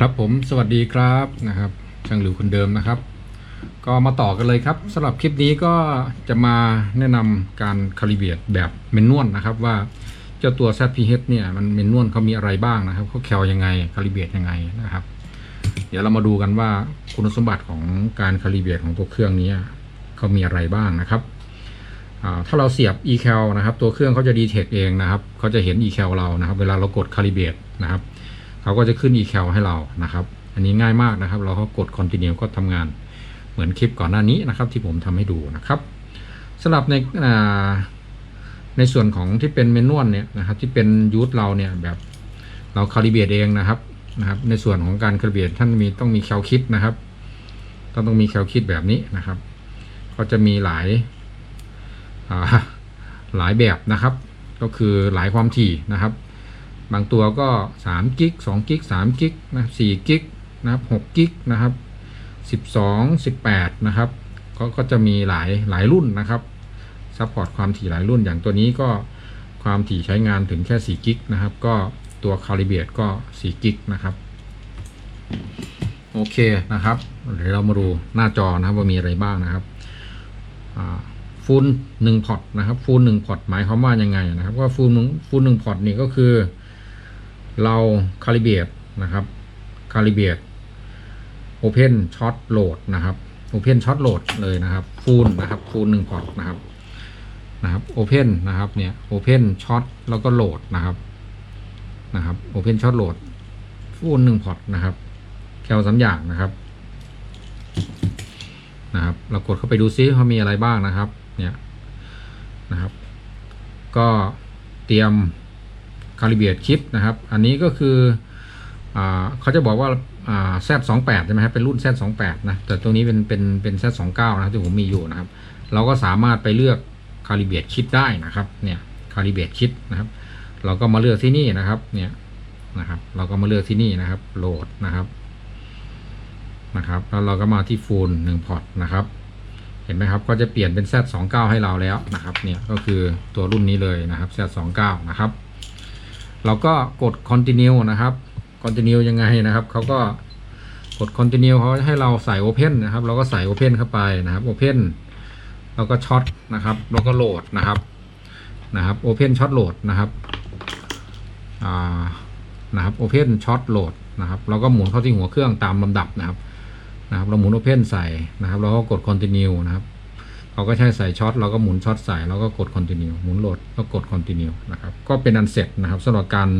ครับผมสวัสดีครับนะครับช่างหลิวคนเดิมนะครับ ก็มาต่อกันเลยครับสำหรับคลิปนี้ก็จะมาแนะนำการคาลิเบรตแบบเมนนวลนะครับว่าเจ้าตัว ZPH เนี่ยมันเมนนวลเขามีอะไรบ้างนะครับเขาแคลยังไงคาลิเบรตยังไงนะครับ เดี๋ยวเรามาดูกันว่าคุณสมบัติของการคาลิเบรตของตัวเครื่องนี้เขามีอะไรบ้างนะครับถ้าเราเสียบ eCal นะครับ ตัวเครื่องเขาจะดีเทคเองนะครับเขาจะเห็น eCal เรานะครับ เวลาเรากดคาลิเบรตนะครับ เขาก็จะขึ้น eCal ให้เรานะครับ อันนี้ง่ายมากนะครับ เราก็กด continue ก็ทำงานเหมือนคลิปก่อนหน้านี้นะครับที่ผมทำให้ดูนะครับสำหรับในในส่วนของที่เป็นเมนวลเนี่ยนะครับที่เป็นยูทเราเนี่ยแบบเราคาลิเบรตเองนะครับนะครับ ในส่วนของการคาลิเบรตท่านมีต้องมีแคลคิดนะครับ ต้องต้องมีแคลคิดแบบนี้นะครับ ก็จะมีหลายหลายแบบนะครับ ก็คือหลายความถี่นะครับ บางตัวก็3กิก2กิก3กิกนะ4กิกนะครับ6กิกนะครับ12 18นะครับก็ก็จะมีหลายหลายรุ่นนะครับซัพพอร์ตความถี่หลายรุ่นอย่างตัวนี้ก็ความถี่ใช้งานถึงแค่4กิกนะครับ ก็ตัวคาลิเบตก็4กิกนะครับโอเคนะครับเดี๋ยวเรามาดูหน้าจอนะครับว่ามีอะไรบ้างนะครับฟูลหนึ่งพอร์ตนะครับฟูลหนึ่งพอร์ตหมายความว่ายังไงนะครับว่าฟูลฟูลหนึ่งพอร์ตนี่ก็คือ เราคาลิเบรตนะครับคาลิเบรตโอเพนช็อตโหลดนะครับโอเพนช็อตโหลดเลยนะครับฟูลนะครับฟูลหนึ่งพอร์ตนะครับนะครับโอเพนนะครับเนี่ยโอเพนช็อตแล้วก็โหลดนะครับนะครับโอเพนช็อตโหลดฟูลหนึ่งพอร์ตนะครับแคลสามอย่างนะครับนะครับ เรากดเข้าไปดูซิเขามีอะไรบ้างนะครับ เนี่ยนะครับ ก็เตรียม คาลิเบียตชิปนะครับ อันนี้ก็คืออเขาจะบอกว่าแซดสองแปดใช่ไหมครับเป็นรุ่นแซดสองแปดนะแต่ตรงนี้เป็นเป็นเป็นแซดสองเก้านะที่ผมมีอยู่นะครับ เราก็สามารถไปเลือกคาลิเบียตชิปได้นะครับเนี่ยคาลิเบียตชิปนะครับ เราก็มาเลือกที่นี่นะครับเนี่ยนะครับ เราก็มาเลือกที่นี่นะครับโหลดนะครับนะครับแล้วเราก็มาที่ฟูลหนึ่งพอร์ตนะครับ เห็นไหมครับก็จะเปลี่ยนเป็น Z29 ให้เราแล้วนะครับ เนี่ยก็คือตัวรุ่นนี้เลยนะครับ Z29 นะครับ เราก็กด continue นะครับ continue ยังไงนะครับเขาก็กด continue เขาให้เราใส่ open นะครับ เราก็ใส่ open เข้าไปนะครับ open เราก็ช็อตนะครับเราก็โหลดนะครับนะครับ open ช็อตโหลดนะครับอ่านะครับ open ช็อตโหลดนะครับเราก็หมุนเข้าที่หัวเครื่องตามลำดับนะครับนะครับ เราหมุน open ใส่นะครับ เราก็กด continue นะครับ เขาก็ใช้ใส่ช็อตเราก็หมุนช็อตใส่แล้วก็กด continue หมุนโหลดแล้วกด continue นะครับก็เป็นอันเสร็จนะครับสำหรับการ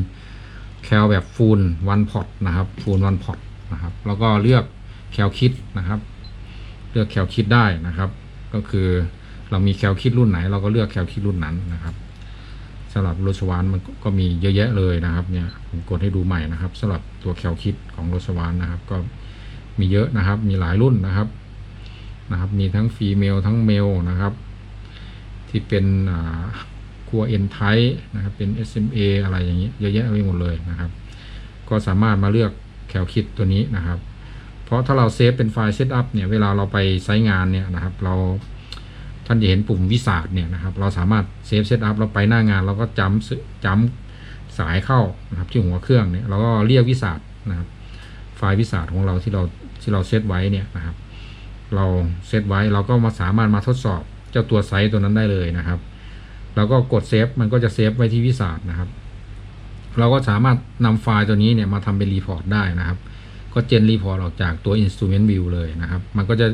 แคลแบบฟูลวันพอตนะครับฟูลวันพอตนะครับแล้วก็เลือกแคลคิดนะครับ เลือกแคลคิดได้นะครับ ก็คือเรามีแคลคิดรุ่นไหน เราก็เลือกแคลคิดรุ่นนั้นนะครับสำหรับโรชวานมันก็มีเยอะแยะเลยนะครับเนี่ยผมกดให้ดูใหม่นะครับสำหรับตัวแคลคิดของโรชวานนะครับ ก็มีเยอะนะครับมีหลายรุ่นนะครับ นะครับ มีทั้งฟีเมลทั้งเมลนะครับ ที่เป็นครัวเอ็นไทนะครับ เป็น SMA อะไรอย่างนี้ยเยอะแยะไปหมดเลยนะครับ ก็สามารถมาเลือกแคลคิดตัวนี้นะครับ เพราะถ้าเราเซฟเป็นไฟล์เซตอัพเนี่ย เวลาเราไปใช้งานเนี่ยนะครับ เราท่านจะเห็นปุ่มวิสาดเนี่ยนะครับ เราสามารถเซฟเซตอัพเราไปหน้างานเราก็จำจำสายเข้านะครับ ที่หัวเครื่องเนี่ยเราก็เรียกวิสาดนะครับ ไฟล์วิสาดของเราที่เราที่เราเซตไว้เนี่ยนะครับ เราเซตไว้เราก็มาสามารถมาทดสอบเจ้าตัวไซต์ตัวนั้นได้เลยนะครับแล้วก็กดเซฟมันก็จะเซฟไว้ที่วิสาดนะครับ เราก็สามารถนำไฟล์ตัวนี้เนี่ยมาทำเป็นรีพอร์ตได้นะครับ ก็เจนรีพอร์ตออกจากตัว Instrument View เลยนะครับ มันก็จะ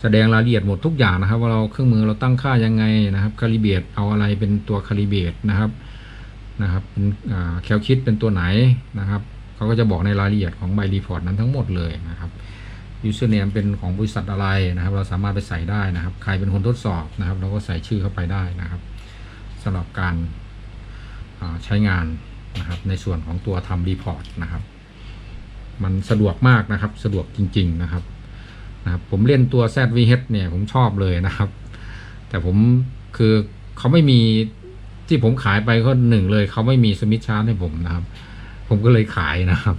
แสดงรายละเอียดหมดทุกอย่างนะครับ ว่าเราเครื่องมือเราตั้งค่ายังไงนะครับคาลิเบตเอาอะไรเป็นตัวคาลิเบตนะครับนะครับเป็นแคลคิดเป็นตัวไหนนะครับเขาก็จะบอกในรายละเอียดของใบรีพอร์ตนั้นทั้งหมดเลยนะครับ username เป็นของบริษัทอะไรนะครับ เราสามารถไปใส่ได้นะครับ ใครเป็นคนทดสอบนะครับ เราก็ใส่ชื่อเข้าไปได้นะครับสำหรับการใช้งานนะครับ ในส่วนของตัวทำรีพอร์ตนะครับ มันสะดวกมากนะครับ สะดวกจริง ๆนะครับนะครับผมเล่นตัว ZVH เนี่ยผมชอบเลยนะครับ แต่ผมคือเขาไม่มีที่ผมขายไปก็หนึ่งเลย เขาไม่มีสมิธชาร์ตให้ผมนะครับ ผมก็เลยขายนะครับ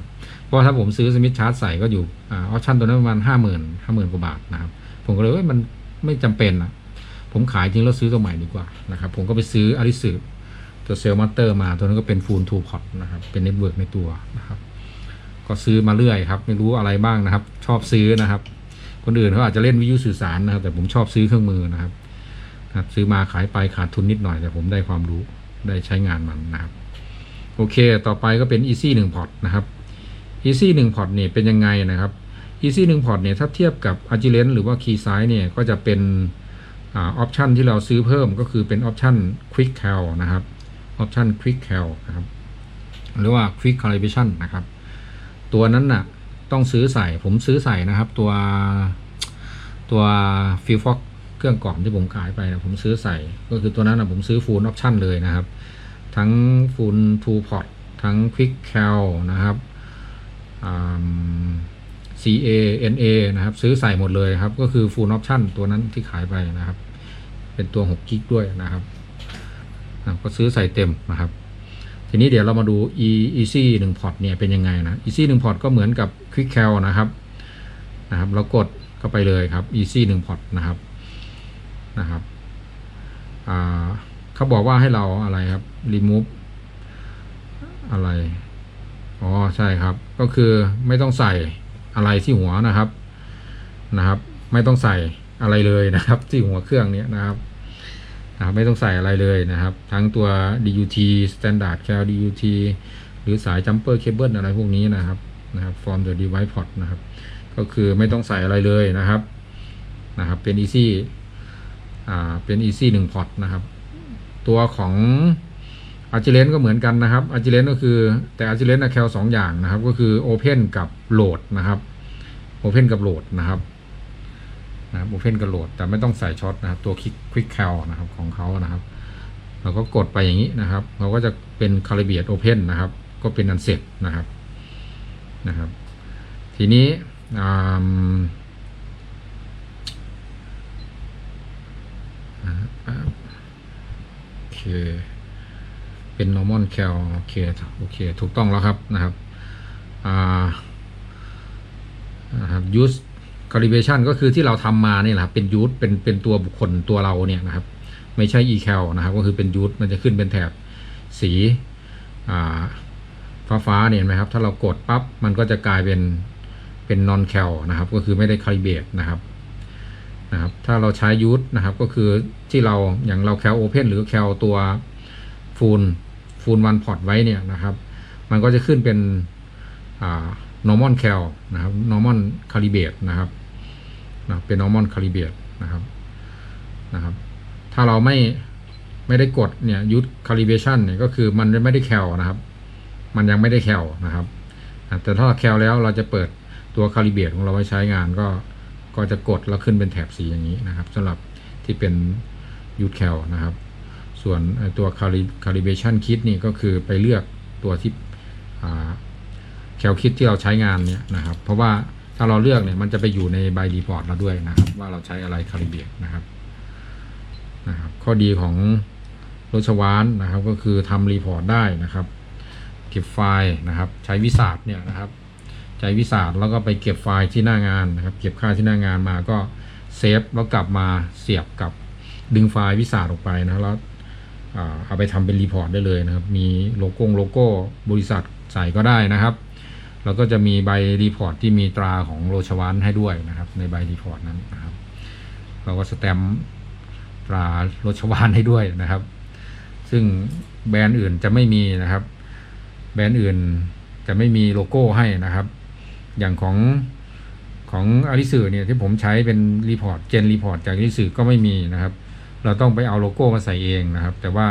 ราะถ้าผมซื้อสมิธชาร์จใส่ก็อยู่ออปชั่นตัวนั้นประมาณห้าหมื่นห้าหมื่นกว่าบาทนะครับ ผมก็เลยว่ามันไม่จำเป็นนะผมขายจริงแล้วซื้อตัวใหม่ดีกว่านะครับ ผมก็ไปซื้ออาริสึตัวเซลมาสเตอร์มาตัวนั้นก็เป็นฟูลทูพอตนะครับ เป็นเน็ตเวิร์กในตัวนะครับ ก็ซื้อมาเรื่อยครับ ไม่รู้อะไรบ้างนะครับ ชอบซื้อนะครับ คนอื่นเขาอาจจะเล่นวิทยุสื่อสารนะครับ แต่ผมชอบซื้อเครื่องมือนะครับครับซื้อมาขายไปขาดทุนนิดหน่อยแต่ผมได้ความรู้ได้ใช้งานมันนะครับ โอเค ต่อไปก็เป็น Easy 1 Port นะครับ Easy 1 Port เนี่ยเป็นยังไงนะครับ Easy 1 Port เนี่ยถ้าเทียบกับ Agilent หรือว่า Keysight เนี่ยก็จะเป็นออปชันที่เราซื้อเพิ่มก็คือเป็นออปชัน Quick Cal นะครับออปชัน Quick Cal นะครับหรือว่า Quick Calibration นะครับ ตัวนั้นน่ะต้องซื้อใส่ผมซื้อใส่นะครับ ตัวตัว f i l f o x เครื่องก่องที่ผมขายไปนะผมซื้อใส่ก็คือตัวนั้นนะผมซื้อ Full Option เลยนะครับ ทั้ง Full Two Port ทั้ง Quick Cal นะครับ CA NA นะครับซื้อใส่หมดเลยครับ ก็คือ Full Option ตัวนั้นที่ขายไปนะครับ เป็นตัว6กิกด้วยนะครับนะก็ซื้อใส่เต็มนะครับ ทีนี้เดี๋ยวเรามาดู e easy 1 port เนี่ยเป็นยังไงนะ easy 1 port ก็เหมือนกับ quick cal นะครับนะครับ เรากดเข้าไปเลยครับ easy 1 port นะครับนะครับอ่าเขาบอกว่าให้เราอะไรครับ remove อะไร อ๋อ ใช่ครับ ก็คือไม่ต้องใส่ อะไรที่หัวนะครับนะครับ ไม่ต้องใส่อะไรเลยนะครับ ที่หัวเครื่องนี้นะครับนะครับไม่ต้องใส่อะไรเลยนะครับ ทั้งตัว DUT Standard Cal DUT หรือสาย Jumper Cable อะไรพวกนี้นะครับนะครับ from the device port นะครับ ก็คือไม่ต้องใส่อะไรเลยนะครับนะครับ เป็น easy อ่าเป็น easy 1 port นะครับ ตัวของ a g i l e n ก็เหมือนกันนะครับ a g i l e n ก็คือแต่ a g i l e n นะ Cal 2องอย่างนะครับ ก็คือ Open กับ Load นะครับ Open กับ Load นะครับนะครับโอเพนกระโหลด แต่ไม่ต้องใส่ช็อตนะครับ ตัวคลิกควิกแคลนะครับของเขานะครับ เราก็กดไปอย่างนี้นะครับ เราก็จะเป็นคาลิเบียตโอเพนนะครับ ก็เป็นอันเสร็จนะครับนะครับ ทีนี้อ่าโอเค เป็น normal cal โอเคโอเค ถูกต้องแล้วครับนะครับอ่านะครับ use calibration ก็คือที่เราทำมาเนี่ยแหละครับ เป็นยูทเป็นเป็นตัวบุคคลตัวเราเนี่ยนะครับ ไม่ใช่ ecal นะครับ ก็คือเป็นยูทมันจะขึ้นเป็นแถบสีฟ้าฟ้าเนี่ยเห็นไหมครับ ถ้าเรากดปั๊บ มันก็จะกลายเป็นเป็น non cal นะครับ ก็คือไม่ได้ calibrate นะครับนะครับ ถ้าเราใช้ยูทนะครับ ก็คือที่เราอย่างเรา cal open หรือ cal ตัว full full one port ไว้เนี่ยนะครับ มันก็จะขึ้นเป็นอ่า normal cal นะครับ normal calibrate นะครับนะเป็น normal calibrate นะครับนะครับ ถ้าเราไม่ไม่ได้กดเนี่ยยุด calibration เนี่ยก็คือมันไม่ได้ cal นะครับ มันยังไม่ได้ cal นะครับ แต่ถ้าเรา cal แล้วเราจะเปิดตัว calibrate ของเราไว้ใช้งานก็ก็จะกดแล้วขึ้นเป็นแถบสีอย่างนี้นะครับสำหรับที่เป็นยุด cal นะครับ ส่วนตัว calibration kit นี่ก็คือไปเลือกตัวที่แคลคิดที่เราใช้งานเนี่ยนะครับ เพราะว่าถ้าเราเลือกเนี่ยมันจะไปอยู่ในใบรีพอร์ตเราด้วยนะครับ ว่าเราใช้อะไรคาลิเบียนะครับนะครับ ข้อดีของรถชวานนะครับ ก็คือทำรีพอร์ตได้นะครับ เก็บไฟล์นะครับ ใช้วิสาดเนี่ยนะครับใช้วิสาดแล้วก็ไปเก็บไฟล์ที่หน้างานนะครับ เก็บค่าที่หน้างานมาก็เซฟแล้วกลับมาเสียบกับดึงไฟล์วิสาดออกไปนะแล้ว เอาไปทำเป็นรีพอร์ตได้เลยนะครับ มีโลโก้โลโก้บริษัทใส่ก็ได้นะครับ แล้วก็จะมีใบรีพอร์ตที่มีตราของโรชวานให้ด้วยนะครับ ในใบรีพอร์ตนั้นนะครับ เราก็สแตมป์ตราโรชวานให้ด้วยนะครับ ซึ่งแบรนด์อื่นจะไม่มีนะครับ แบรนด์อื่นจะไม่มีโลโก้ให้นะครับ อย่างของของอาริสือเนี่ยที่ผมใช้เป็นรีพอร์ตเจนรีพอร์ตจากอาริสือก็ไม่มีนะครับ เราต้องไปเอาโลโก้มาใส่เองนะครับ แต่ว่า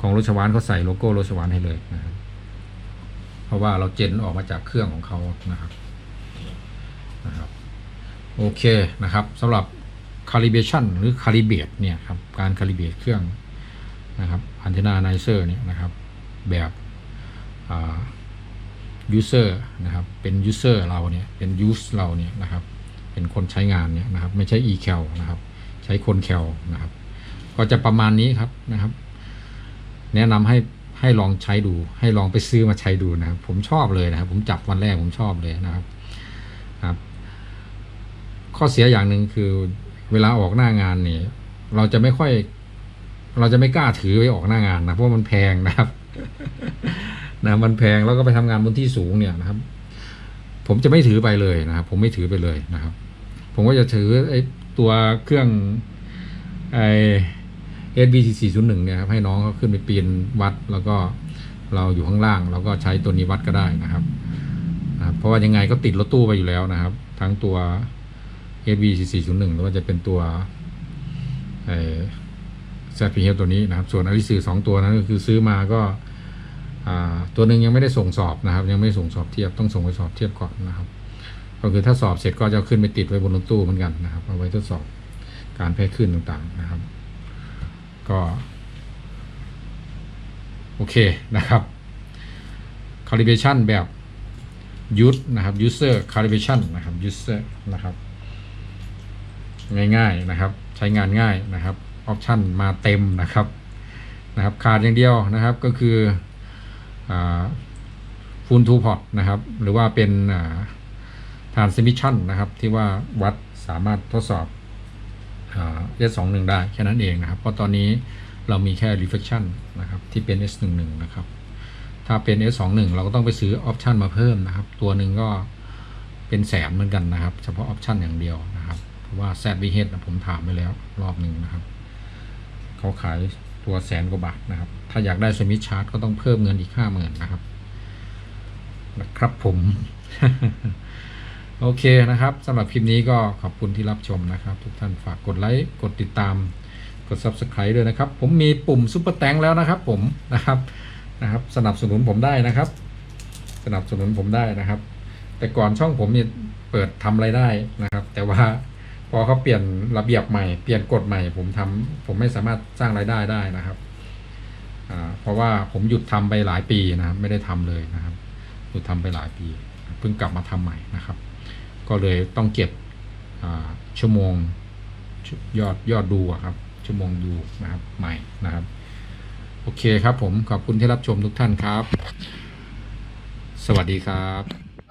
ของโรชวานเขาใส่โลโก้โรชวานให้เลยนะครับ เพราะว่าเราเจนออกมาจากเครื่องของเขานะครับนะครับ โอเคนะครับสำหรับ calibration หรือ calibrate เนี่ยครับการ calibrate เครื่องนะครับ antenna analyzer เนี่ยนะครับ แบบอ่า user นะครับ เป็น user เราเนี่ยเป็น use เราเนี่ยนะครับ เป็นคนใช้งานเนี่ยนะครับ ไม่ใช่ e-cal นะครับ ใช้คน cal นะครับ ก็จะประมาณนี้ครับนะครับ แนะนำให้ให้ลองใช้ดู ให้ลองไปซื้อมาใช้ดูนะครับ ผมชอบเลยนะครับ ผมจับวันแรกผมชอบเลยนะครับครับ ข้อเสียอย่างหนึ่งคือ เวลาออกหน้างานเนี่ยเราจะไม่ค่อย เราจะไม่กล้าถือไปออกหน้างานนะเพราะมันแพงนะครับนะมันแพงแล้วก็ไปทำงานบนที่สูงเนี่ยนะครับ ผมจะไม่ถือไปเลยนะครับ ผมไม่ถือไปเลยนะครับ ผมก็จะถือไอ้ตัวเครื่องไอ้ SBC 401เนี่ยครับให้น้องเขาขึ้นไปปีนวัด แล้วก็เราอยู่ข้างล่างเราก็ใช้ตัวนี้วัดก็ได้นะครับนะเพราะว่ายังไงก็ติดรถตู้ไปอยู่แล้วนะครับ ทั้งตัว SBC 401หรือว่าจะเป็นตัวไอ้ ZPH ตัวนี้นะครับ ส่วนอริสือสองตัวนั้นก็คือซื้อมาก็ตัวหนึ่งยังไม่ได้ส่งสอบนะครับ ยังไม่ส่งสอบเทียบต้องส่งไปสอบเทียบก่อนนะครับ ก็คือถ้าสอบเสร็จก็จะเอาขึ้นไปติดไว้บนรถตู้เหมือนกันนะครับเอาไว้ทดสอบการแพ้คลื่นต่างๆนะครับ ก็ โอเคนะครับ calibration แบบ use นะครับ user calibration นะครับ user นะครับ ง่ายๆนะครับ ใช้งานง่ายนะครับออปชันมาเต็มนะครับนะครับขาดอย่างเดียวนะครับก็คือฟูลทูพอตนะครับ หรือว่าเป็นทานซิมิชันนะครับ ที่ว่าวัดสามารถทดสอบ เอสสองหนึ่งได้แค่นั้นเองนะครับ เพราะตอนนี้เรามีแค่ reflection นะครับที่เป็น S11 นะครับ ถ้าเป็น S21 เราก็ต้องไปซื้อออปชันมาเพิ่มนะครับ ตัวหนึ่งก็เป็นแสนเหมือนกันนะครับ เฉพาะออปชันอย่างเดียวนะครับเพราะว่า ZVH นะผมถามไปแล้วรอบหนึ่งนะครับ เขาขายตัวแสนกว่าบาทนะครับ ถ้าอยากได้สมิธชาร์จก็ต้องเพิ่มเงินอีกห้าหมื่นนะครับนะครับผม โอเคนะครับสำหรับคลิปนี้ก็ขอบคุณที่รับชมนะครับ ทุกท่านฝากกดไลค์กดติดตามกด Subscribe ด้วยนะครับ ผมมีปุ่มซุปเปอร์แตงแล้วนะครับ ผมนะครับนะครับ สนับสนุนผมได้นะครับ สนับสนุนผมได้นะครับ แต่ก่อนช่องผมเนี่ยเปิดทำไรายได้นะครับ แต่ว่าพอเขาเปลี่ยนระเบียบใหม่เปลี่ยนกฎใหม่ ผมทำผมไม่สามารถสร้างรายได้ได้นะครับอ่าเพราะว่าผมหยุดทำไปหลายปีนะครับ ไม่ได้ทำเลยนะครับ หยุดทำไปหลายปี เพิ่งกลับมาทำใหม่นะครับ ก็เลยต้องเก็บชั่วโมงยอดยอดดูครับ ชั่วโมงดูนะครับใหม่นะครับ โอเคครับผมขอบคุณที่รับชมทุกท่านครับ สวัสดีครับ